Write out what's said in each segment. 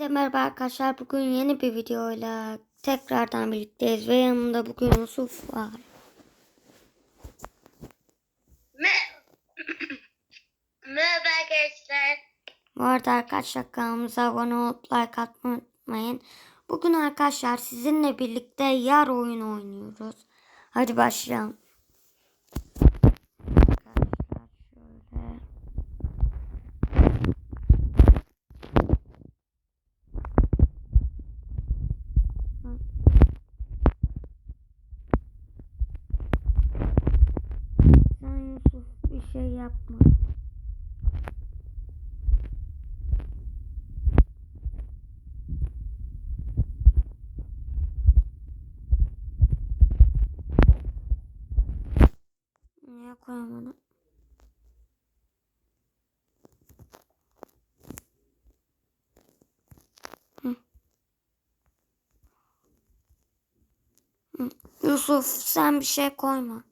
Herkese merhaba arkadaşlar. Bugün yeni bir videoyla tekrardan birlikteyiz ve yanımda bugün Yusuf var. Me Merhaba arkadaşlar. Bu arada arkadaşlar kanalımıza abone olup like atmayı unutmayın. Bugün arkadaşlar sizinle birlikte yar oyun oynuyoruz. Hadi başlayalım. Arkadaşlar şöyle. Sen Yusuf bir şey yapma. Niye koyamadım? Yusuf sen bir şey koyma.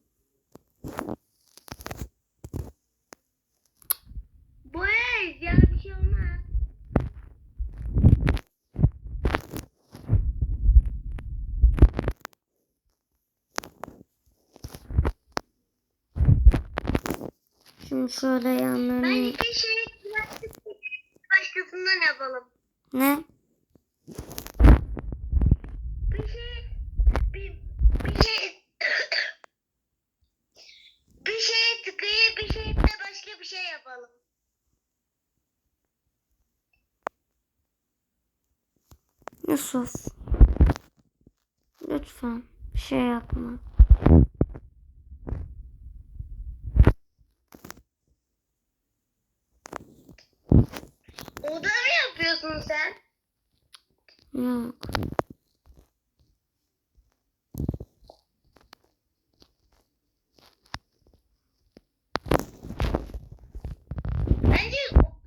Bu ne? Ya bir şey olmaz. Şimdi şöyle yanlarını... Bence bir şey plastik başkasından yapalım. Ne? Bir şey bir, bir şey bir şey tıkayı bir şey de başka bir şey yapalım. Yusuf. Lütfen bir şey yapma. Oda mı yapıyorsun sen? Yok. Bence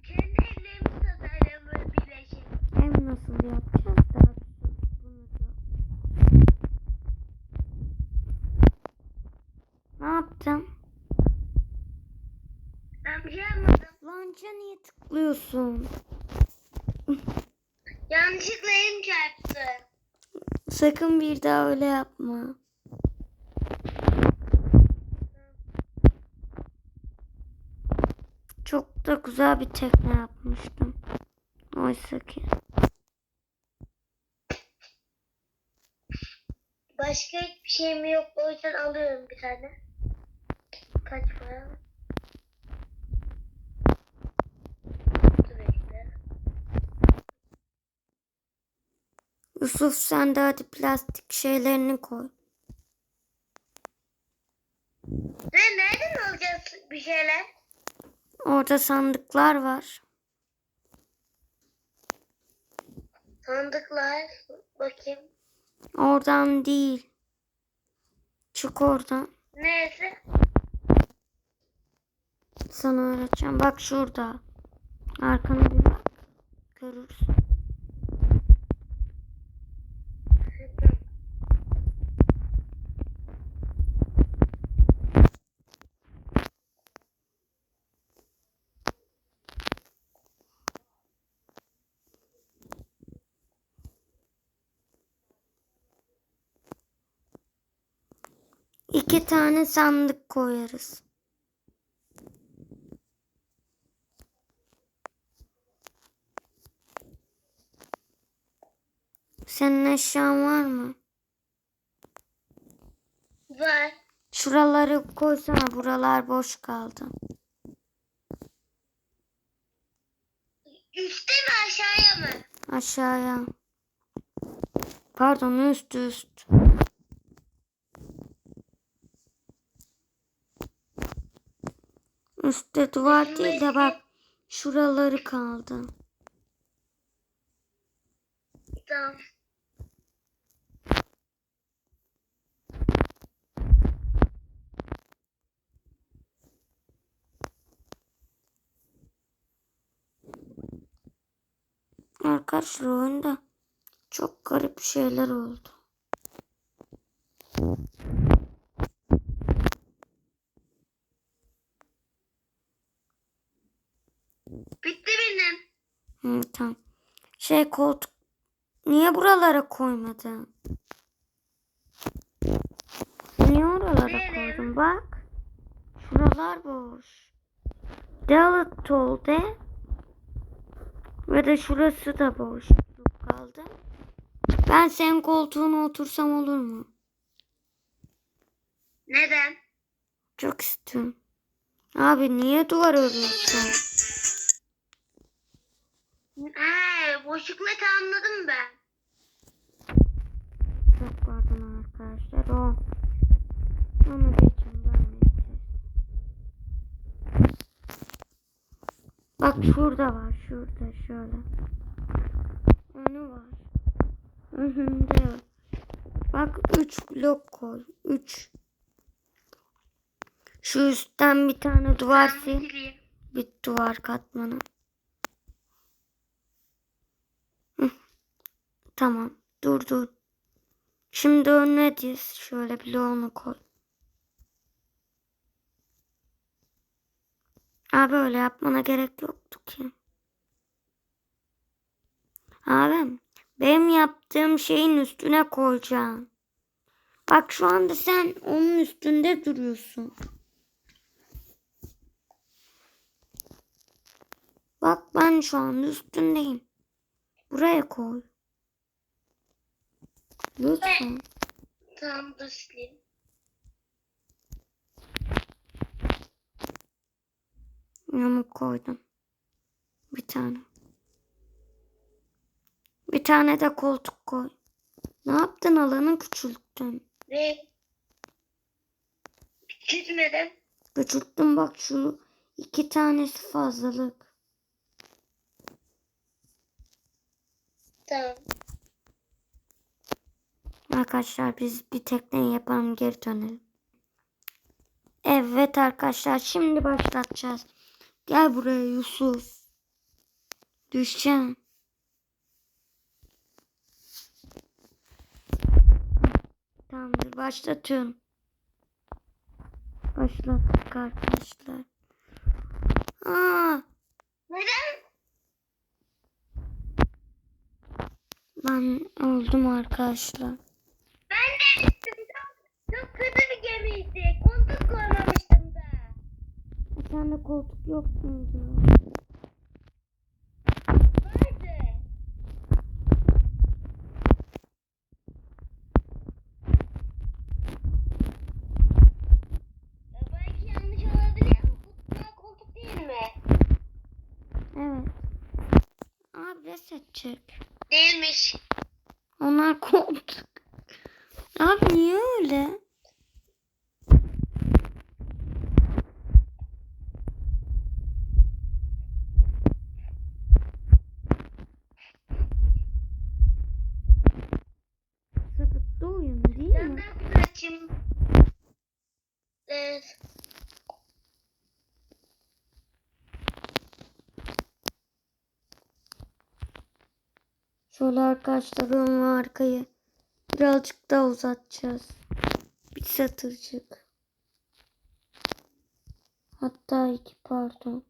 kendi ellerimizle zaten böyle. Hem nasıl yapacağız da bunu da. Ne yaptın? Ben bir şey yapmadım. Lanca niye tıklıyorsun? Sakın bir daha öyle yapma. Çok da güzel bir tekne yapmıştım. Oysa ki. Başka hiçbir şeyim yok. O yüzden alıyorum bir tane. Kaç para? Yusuf sen de hadi plastik şeylerini koy. Ve nereden alacağız bir şeyler? Orada sandıklar var. Sandıklar. Bakayım. Oradan değil. Çık oradan. Neyse. Sana öğreteceğim. Bak şurada. Arkana bir bak. Görürsün. İki tane sandık koyarız. Senin eşyan var mı? Var. Şuraları koysana. Buralar boş kaldı. Üste mi aşağıya mı? Aşağıya. Pardon üst üst. Üstte duvar değil de bak şuraları kaldı. Tamam. Arkadaşlar oyunda çok garip şeyler oldu. Bitti benim. Hı, tamam. Şey koltuk niye buralara koymadın? Niye oralara koydun? Bak. Şuralar boş. Delit ol de. Ve de şurası da boş kaldı. Ben senin koltuğuna otursam olur mu? Neden? Çok istiyorum. Abi niye duvar örüyorsun? He, boşlukları anladım ben. Çok pardon arkadaşlar. O. Onu geçin vermeyeceğiz. Bak şurada var. Şurada şöyle. Önü var. Önünde var. Bak 3 blok koy. 3. Şu üstten bir tane duvar Ben sil. Bir duvar katmanı. Tamam. Dur dur. Şimdi önüne diz. Şöyle bloğunu koy. Abi öyle yapmana gerek yoktu ki. Abim benim yaptığım şeyin üstüne koyacağım. Bak şu anda sen onun üstünde duruyorsun. Bak ben şu an üstündeyim. Buraya koy. Lütfen. Tamam dur sileyim. Yamuk koydum. Bir tane. Bir tane de koltuk koy. Ne yaptın alanı küçülttün. Ve küçültmedim. Küçülttün bak şu iki tanesi fazlalık. Tamam. Arkadaşlar biz bir tekneyi yapalım geri dönelim. Evet arkadaşlar şimdi başlatacağız. Gel buraya Yusuf. Düşeceğim. Tamamdır başlatıyorum. Başlattık arkadaşlar. Aa, Neden? ben öldüm arkadaşlar. De. Çok kötü bir gemiydi. Koltuk koymamıştım da. E, sende koltuk yok muydu? Vardı. Ya belki yanlış olabilir ama koltuk değil mi? Evet. Abi reset çek. Değilmiş. Onlar koltuk. Abi niye öyle? Sapıklı oyun değil Ben mi? daha güzel açayım. Evet. Şöyle arkadaşlar ön arkayı birazcık daha uzatacağız. Bir satırcık. Hatta iki pardon.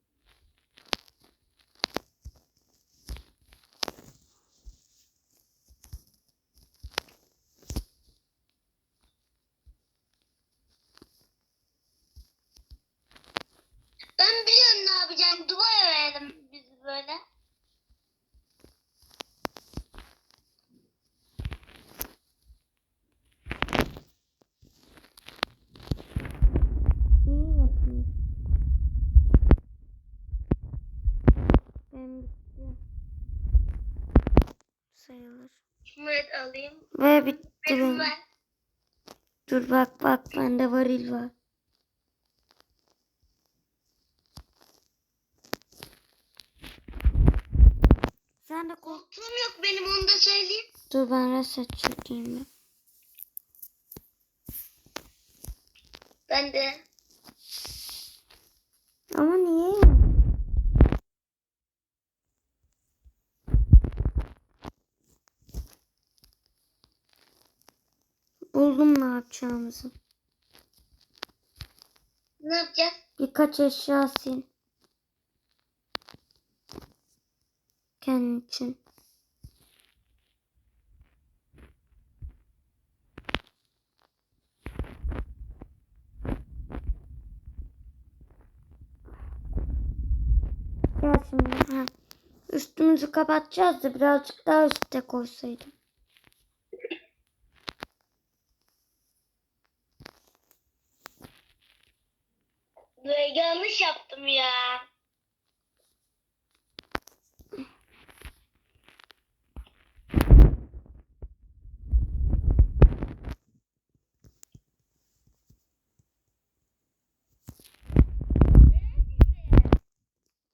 Ben biliyorum ne yapacağım. Duvar örelim biz böyle. İyi yapıyor. Benim bitti. Sayılır. Şunları alayım. Ve bitti Benim benim. Dur bak bak bende varil var. Sen de kol. Koltuğum yok benim onu da söyleyeyim. Dur ben reset çekeyim bir. Ben de. Ama niye? eşyamızı. Ne yapacağız? Birkaç eşya sil. Kendin için. Gel şimdi. Ha. Üstümüzü kapatacağız da birazcık daha üstte koysaydım. Yanlış yaptım ya.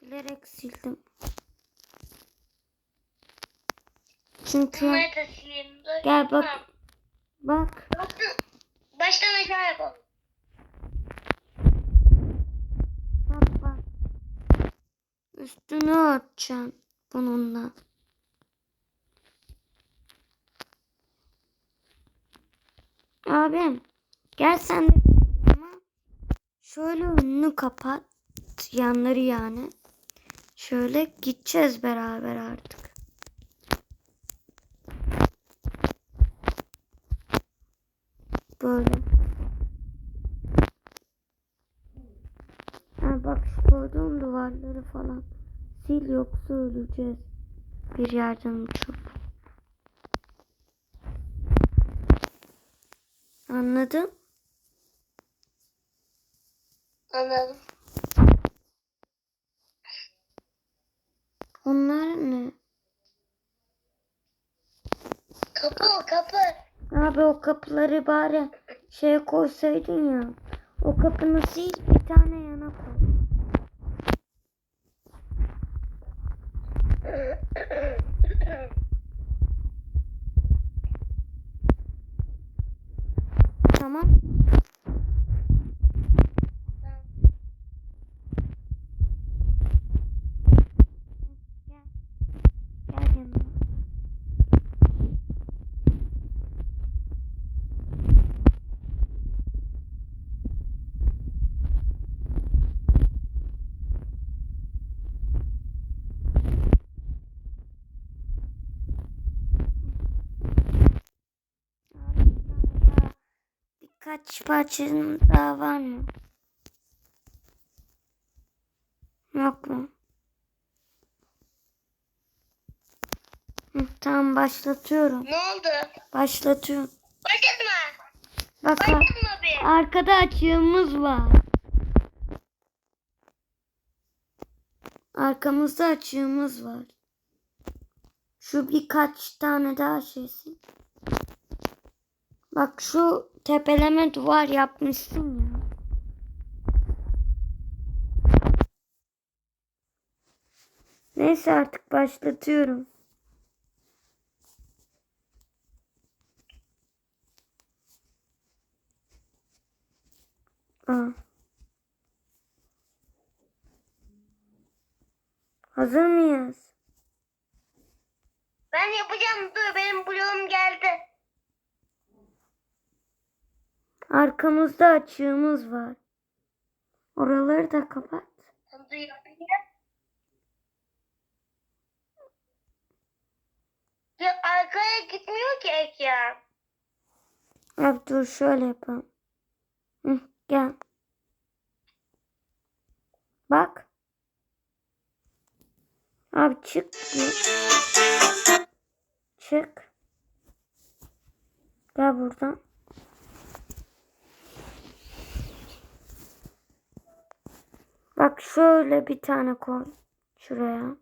Bilerek sildim. Çünkü gel bak bak Baştan- Baştan aşağı yapalım. bak bak. Üstünü örteceğim bununla. Abim gel sen de yanıma. Şöyle önünü kapat. Yanları yani. Şöyle gideceğiz beraber artık. Böyle. Ha bak şu koyduğum duvarları falan sil yoksa öleceğiz. Bir yerden uçup. Anladın? Anladım. Onlar ne? Kapı kapı. Abi o kapıları bari şeye koysaydın ya. O kapını sil bir tane yana koy. Ha Birkaç parçanın daha var mı? Yok mu? Hı, tamam başlatıyorum. Ne oldu? Başlatıyorum. Başlatma. Bak. Başlatma bir. Arkada açığımız var. Arkamızda açığımız var. Şu birkaç tane daha şeysin. Bak şu tepeleme duvar yapmışsın ya. Neyse artık başlatıyorum. Aa. Hazır mıyız? Ben yapacağım. Dur benim bloğum geldi. Arkamızda açığımız var. Oraları da kapat. Ya arkaya gitmiyor ki ek ya. Abi dur şöyle yapalım. Hı, gel. Bak. Abi çık. Çık. Gel buradan. Bak şöyle bir tane koy. Şuraya.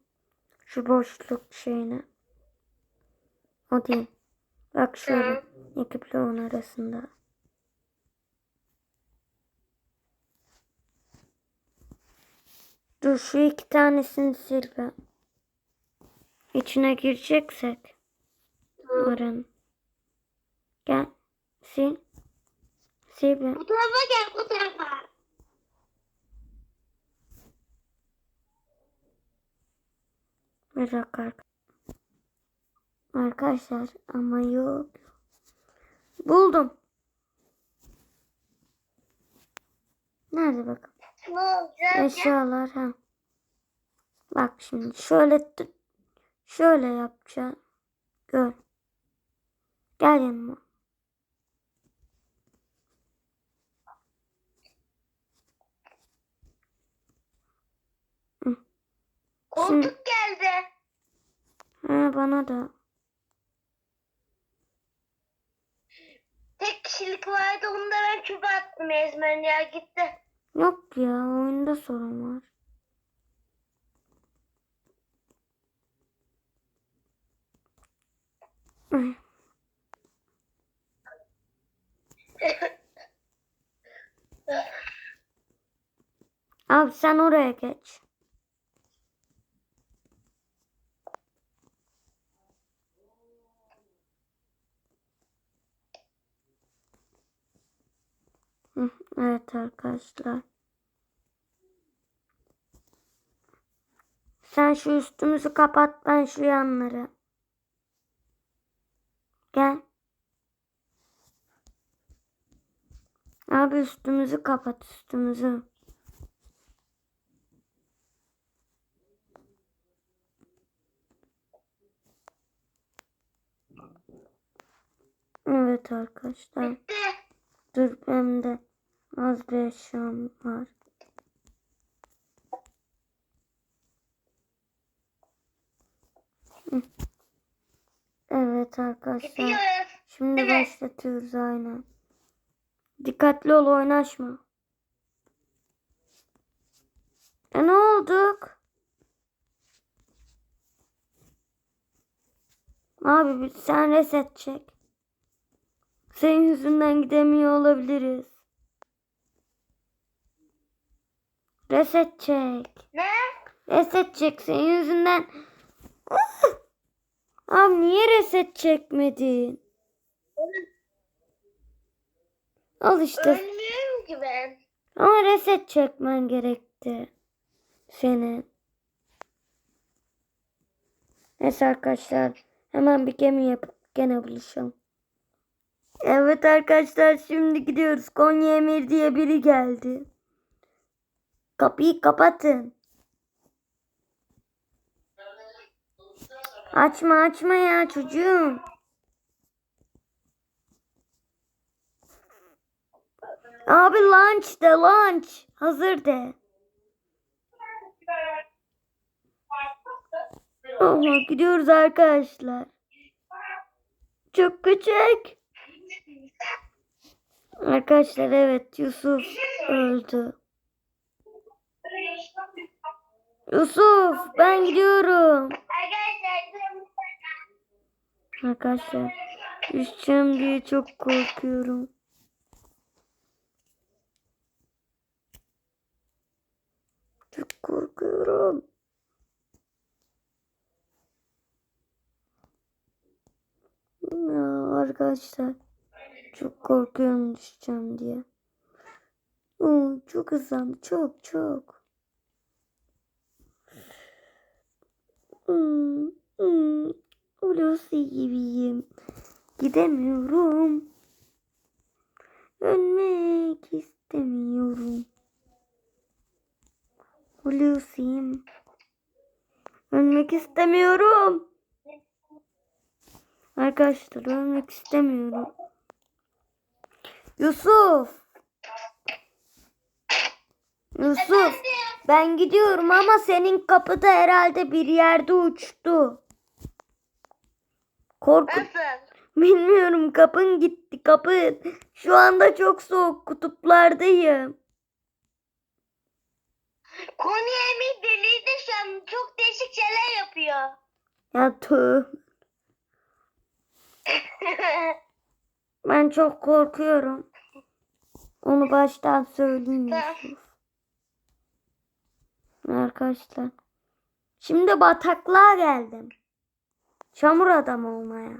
Şu boşluk şeyine. O değil. Bak şöyle. İki bloğun arasında. Dur şu iki tanesini sil be. İçine gireceksek. Oranın. Gel. Sil. Sil be. Bu tarafa gel bu tarafa. Bir dakika. ark- Arkadaşlar ama yok. Buldum. Nerede olacak? Eşyalar ha. Bak şimdi şöyle. Şöyle yapacağım. Gör. Gel yanıma. Koltuk geldi. Ha, bana da. Tek kişilik vardı onu da ben çöpe attım Ezmen ya gitti. Yok ya oyunda sorun var. Abi sen oraya geç. Hı, Evet arkadaşlar. Sen şu üstümüzü kapat ben şu yanları. Gel. Abi üstümüzü kapat üstümüzü. Evet arkadaşlar. Bitti. Dur benim de az bir eşyam var. Evet arkadaşlar. Şimdi mi? başlatıyoruz aynen. Dikkatli ol oynaşma. E ne olduk? Abi sen reset çek. Senin yüzünden gidemiyor olabiliriz. Reset çek. Ne? Reset çek senin yüzünden. Ah! Abi niye reset çekmedin? Al işte. Ölmüyorum ki ben. Ama reset çekmen gerekti. Senin. Neyse arkadaşlar. Hemen bir gemi yapıp gene buluşalım. Evet arkadaşlar şimdi gidiyoruz. Konya Emir diye biri geldi. Kapıyı kapatın. Açma açma ya çocuğum. Abi lunch de lunch. Hazır de. Aha gidiyoruz arkadaşlar. Çok küçük. Arkadaşlar evet Yusuf öldü. Yusuf ben gidiyorum. Arkadaşlar düşeceğim diye çok korkuyorum. Çok korkuyorum. Ya arkadaşlar çok korkuyorum düşeceğim diye. Oo, çok hızlandı çok çok. Hulusi gibiyim. Gidemiyorum. Ölmek istemiyorum. Hulusi'yim. Ölmek istemiyorum. Arkadaşlar ölmek istemiyorum. Yusuf. Yusuf. Ben gidiyorum ama senin kapıda herhalde bir yerde uçtu. Korku. nasıl? Bilmiyorum kapın gitti kapın. Şu anda çok soğuk kutuplardayım. Konya Emir deliydi şu an. Çok değişik şeyler yapıyor. Ya tüh. Ben çok korkuyorum. Onu baştan söyleyeyim. Yusuf. Arkadaşlar. Şimdi bataklığa geldim. Çamur adam olmaya.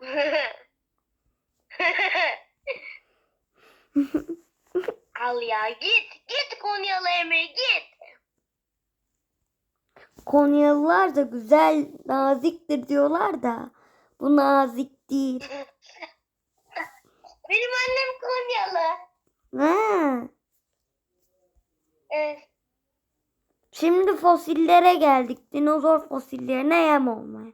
Al ya git. Git Konyalı Emir git. Konyalılar da güzel, naziktir diyorlar da. Bu nazik değil. Benim annem Konyalı. Ha. Evet. Şimdi fosillere geldik. Dinozor fosillerine yem olmaya.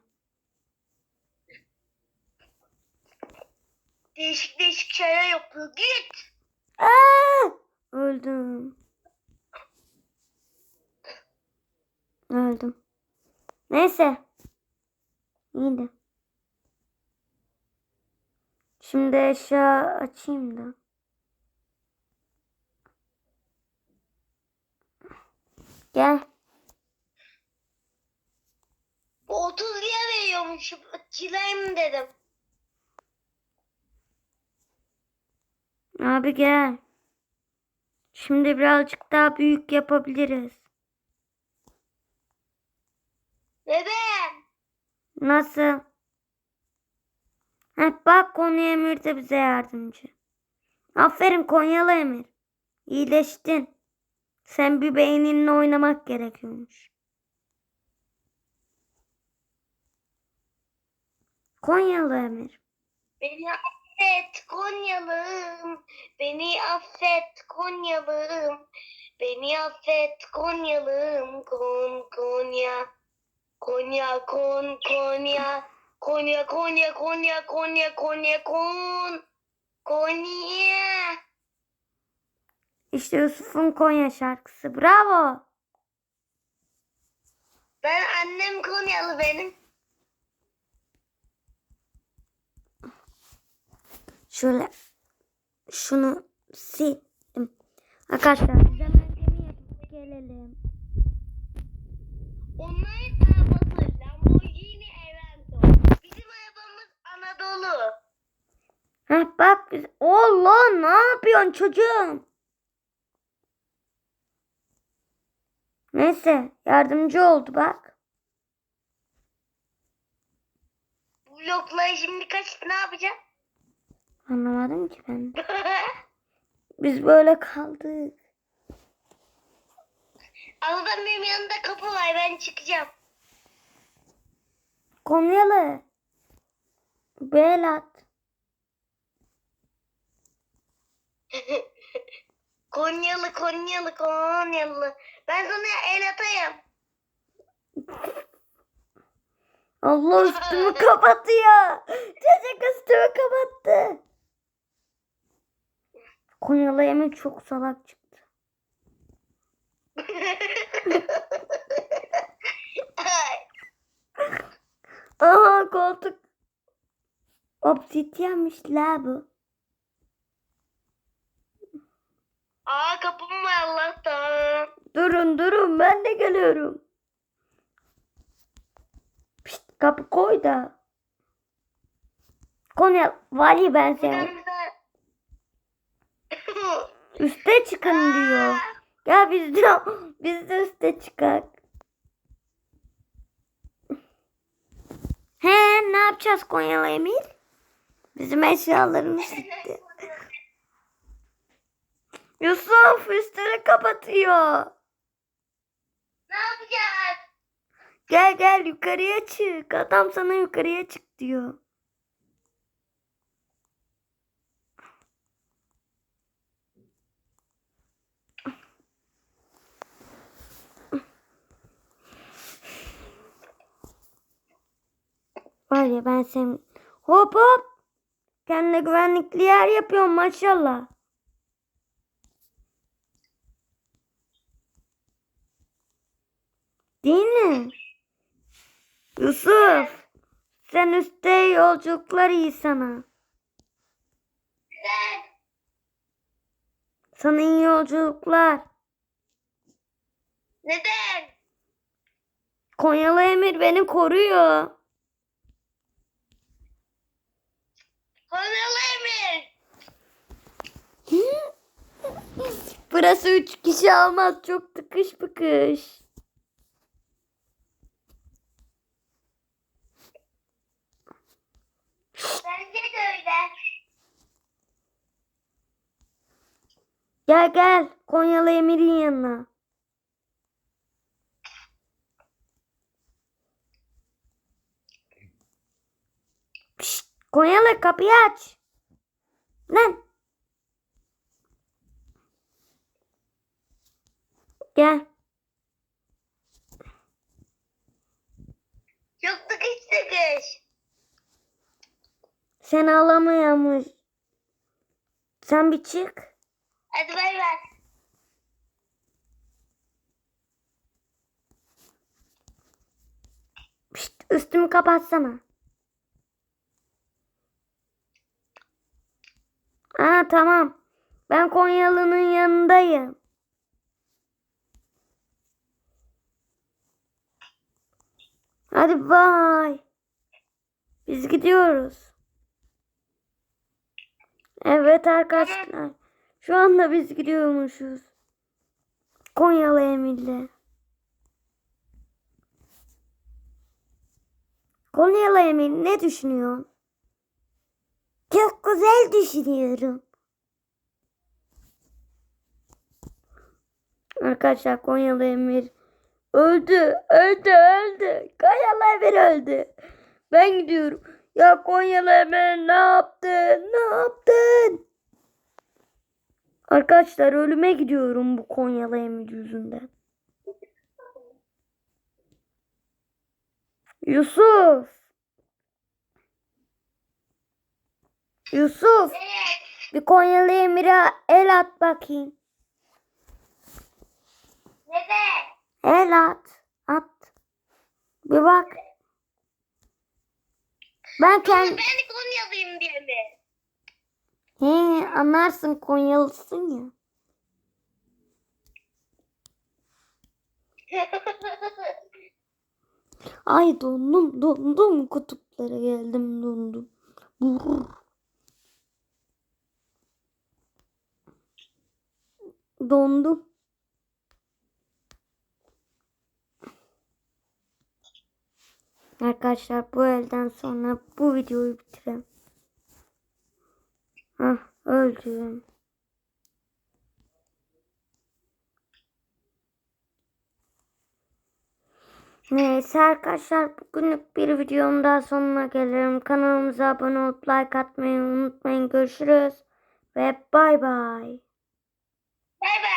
Değişik değişik şeyler yapıyor. Git. Aa! Öldüm. Öldüm. Neyse. İyiydi. Şimdi eşya açayım da. Gel. Bu 30 lira veriyormuş. Çileyim dedim. Abi gel. Şimdi birazcık daha büyük yapabiliriz. Neden? Nasıl? Heh, bak Konya Emir de bize yardımcı. Aferin Konyalı Emir. İyileştin. Sen bir beyninle oynamak gerekiyormuş. Konyalı Emir. Beni affet Konyalım. Beni affet Konyalım. Beni affet Konyalım. Kon Konya. Konya kon Konya. Konya Konya Konya Konya Konya kon. Konya. İşte Yusuf'un Konya şarkısı. Bravo. Ben annem Konyalı benim. Şöyle şunu sildim. Arkadaşlar biz hemen gemi yapıp gelelim. Onların arabası Lamborghini Aventador. Bizim arabamız Anadolu. Heh bak biz. Allah ne yapıyorsun çocuğum? Neyse yardımcı oldu bak. Bu blokları şimdi kaç ne yapacağım? Anlamadım ki ben. Biz böyle kaldık. Aradan benim yanında kapı var ben çıkacağım. Konyalı. Belat. Konyalı Konyalı Konyalı. Ben sana el atayım. Allah üstümü kapatıyor. Çocuk üstümü kapattı. Konyalı yemek çok salak çıktı. Aha koltuk. Obsidyenmiş la bu. Aa kapım var Allah'tan. Durun durun ben de geliyorum. Pişt, kapı koy da. Konya vali ben seni. Üste çıkın diyor. Ya biz de biz de üste çıkak. He ne yapacağız Konyalı Emir? Bizim eşyalarımız gitti. Yusuf üstünü kapatıyor. ne yapacağız? Gel gel yukarıya çık. Adam sana yukarıya çık diyor. Var ya ben sen hop hop kendine güvenlikli yer yapıyorsun maşallah. Değil mi? Yusuf sen üstte yolculuklar iyi sana. Neden? Sana iyi yolculuklar. Neden? Konyalı Emir beni koruyor. Konyalı Emir. Burası üç kişi almaz. Çok tıkış bıkış. Bence de. Gel gel Konyalı Emir'in yanına. Pişt, Konyalı kapıyı aç. Lan. Gel. Sen alamayamış. Sen bir çık. Hadi bay bay. Üstümü kapatsana. Aa tamam. Ben Konyalı'nın yanındayım. Hadi bay. Biz gidiyoruz. Evet arkadaşlar. Şu anda biz gidiyormuşuz. Konyalı Emir'le. Konyalı Emir ne düşünüyorsun? Çok güzel düşünüyorum. Arkadaşlar Konyalı Emir öldü, öldü, öldü. Konyalı Emir öldü. Ben gidiyorum. Ya Konyalı Emir ne yaptın? Ne yaptın? Arkadaşlar ölüme gidiyorum bu Konyalı Emir yüzünden. Yusuf. Yusuf. Bir Konyalı Emir'e el at bakayım. Neden? El at. At. Bir bak. Ben Ben kendim... Konyalıyım diye mi? He, anlarsın Konyalısın ya. Ay dondum dondum kutuplara geldim dondum. Brrr. Dondum. Arkadaşlar bu elden sonra bu videoyu bitirelim. Hah öldüm. Neyse arkadaşlar bugünlük bir videonun daha sonuna gelirim. Kanalımıza abone olup like atmayı unutmayın. Görüşürüz ve bay bay. Bay bay.